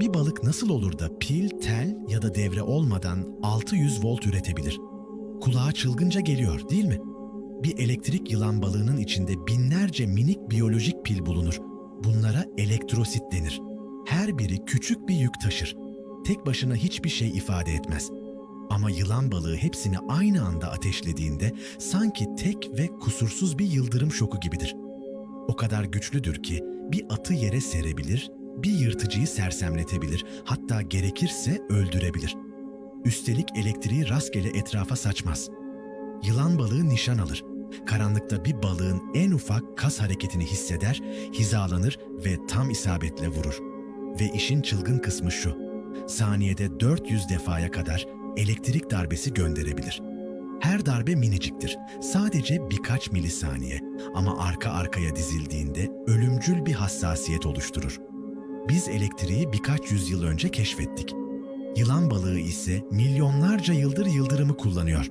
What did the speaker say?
Bir balık nasıl olur da pil, tel ya da devre olmadan 600 volt üretebilir? Kulağa çılgınca geliyor değil mi? Bir elektrik yılan balığının içinde binlerce minik biyolojik pil bulunur. Bunlara elektrosit denir. Her biri küçük bir yük taşır. Tek başına hiçbir şey ifade etmez. Ama yılan balığı hepsini aynı anda ateşlediğinde sanki tek ve kusursuz bir yıldırım şoku gibidir. O kadar güçlüdür ki bir atı yere serebilir, bir yırtıcıyı sersemletebilir, hatta gerekirse öldürebilir. Üstelik elektriği rastgele etrafa saçmaz. Yılan balığı nişan alır. Karanlıkta bir balığın en ufak kas hareketini hisseder, hizalanır ve tam isabetle vurur. Ve işin çılgın kısmı şu. Saniyede 400 defaya kadar elektrik darbesi gönderebilir. Her darbe miniciktir. Sadece birkaç milisaniye ama arka arkaya dizildiğinde ölümcül bir hassasiyet oluşturur. Biz elektriği birkaç yüzyıl önce keşfettik. Yılan balığı ise milyonlarca yıldır yıldırımı kullanıyor.